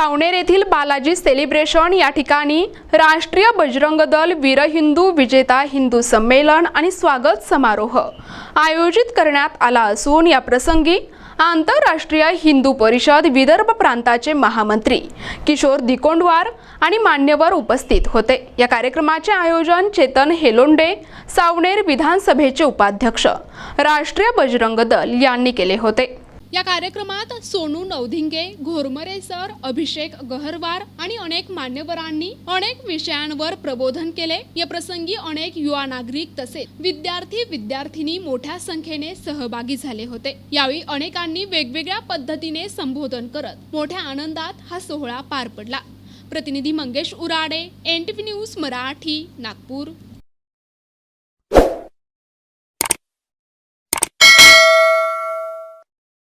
सावनेर येथील बालाजी सेलिब्रेशन या ठिकाणी राष्ट्रीय बजरंग दल वीर हिंदू विजेता हिंदू संमेलन आणि स्वागत समारोह आयोजित करण्यात आला असून या प्रसंगी आंतरराष्ट्रीय हिंदू परिषद विदर्भ प्रांताचे महामंत्री किशोर दिकोंडवार आणि मान्यवर उपस्थित होते. या कार्यक्रमाचे आयोजन चेतन हेलोंडे सावनेर विधानसभेचे उपाध्यक्ष राष्ट्रीय बजरंग दल यांनी केले होते. या कार्यक्रमात सोनू नवधिंगे घोरमरे सर अभिषेक गहरवार आणि अनेक मान्यवरांनी अनेक विषयांवर प्रबोधन केले. या प्रसंगी अनेक युवा नागरिक तसेच विद्यार्थी विद्यार्थिनी मोठ्या संख्येने सहभागी झाले होते. यावेळी अनेकांनी वेगवेगळ्या पद्धतीने संबोधन करत मोठ्या आनंदात हा सोहळा पार पडला. प्रतिनिधी Mangesh Urade N T V news Marathi Nagpur.